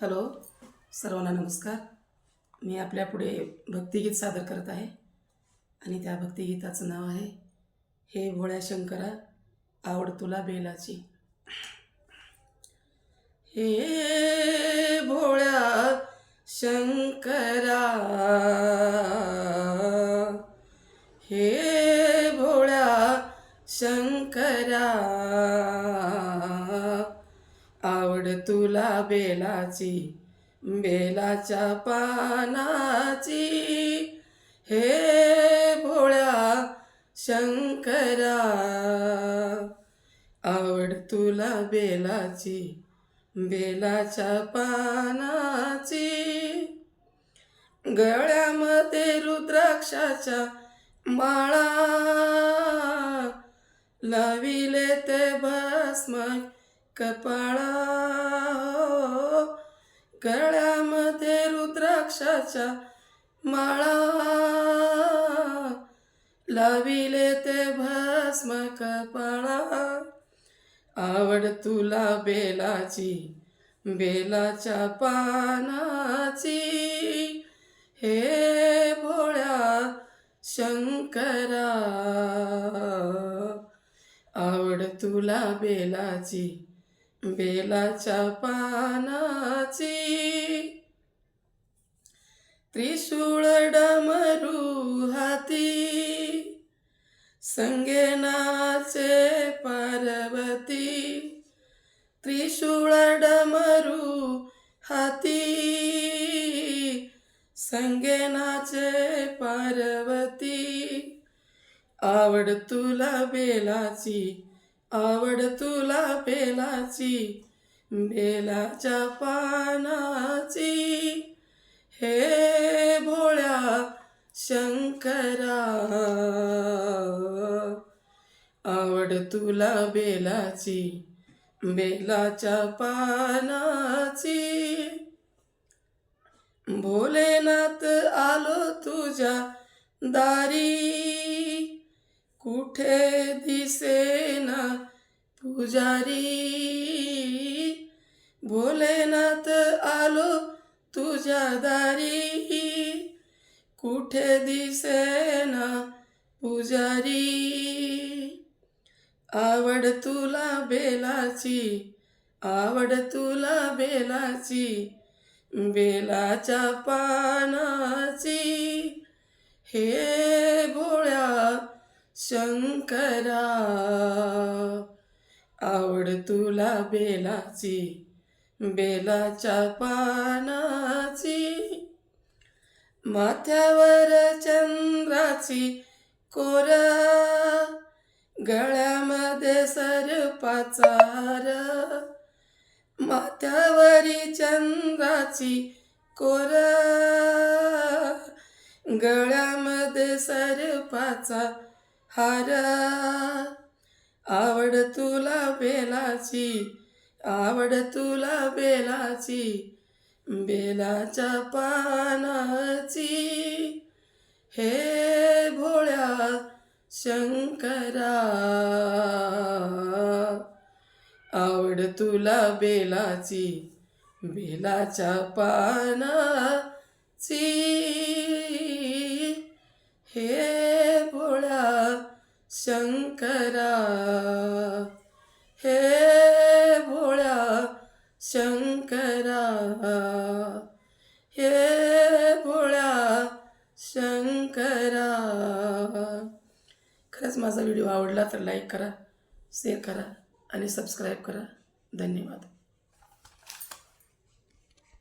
Hello सर्वांना नमस्कार. मी आपल्यापुढे भक्तिगीत सादर करत आहे आणि त्या भक्तिगीताचं नाव आहे हे भोळ्या शंकरा आवड तुला बेलाची. हे भोळ्या शंकरा हे भोळ्या शंकरा आवड तुला बेलाची? बेलाच्या पानाची? हे भोळ्या शंकरा आवड तुला बेलाची बेलाच्या पानाची. गळ्यामध्ये रुद्राक्षाच्या माळा लाविले ते भस्म कपाळा हो. गळ्यामध्ये रुद्राक्षाच्या माळा. लाविले ते भस्म कपाळा. आवड तुला बेलाची बेलाच्या पानाची. हे भोळ्या शंकरा. आवड तुला बेलाची बेलाच्या पानाची त्रिशूळ डमरू हाती संगेनाचे पार्वती त्रिशूळ डमरू हाती संगेनाचे पार्वती आवड तुला बेलाची आवड तुला बेलाची बेलाच्या पानाची. हे भोळ्या शंकरा आवड तुला बेलाची बेलाच्या पानाची. भोलेनाथ आलो तुझ्या दारी. कुठे दिसेना पुजारी? भोलेनाथ आलो तुझ्या दारी. कुठे दिसेना पुजारी? आवड तुला बेलाची आवड तुला बेलाची बेलाच्या पानाची. हे भोळ्या शंकरा आवड तुला बेलाची बेलाच्या पानाची. माथ्यावर चंद्राची कोरा गळ्यामध्ये सरपाचा हार. माथ्यावरी चंद्राची कोरा गळ्यामध्ये सरपाचा हार. आवड तुला बेलाची आवड तुला बेलाची बेलाच्या पानाची. हे भोळ्या शंकरा. आवड तुला बेलाची बेलाच्या पानाची. हे शंकरा हे भोळ्या शंकरा हे भोळ्या शंकरा. खरंच माझा व्हिडिओ आवडला तर लाईक करा शेअर करा आणि सबस्क्राईब करा. धन्यवाद.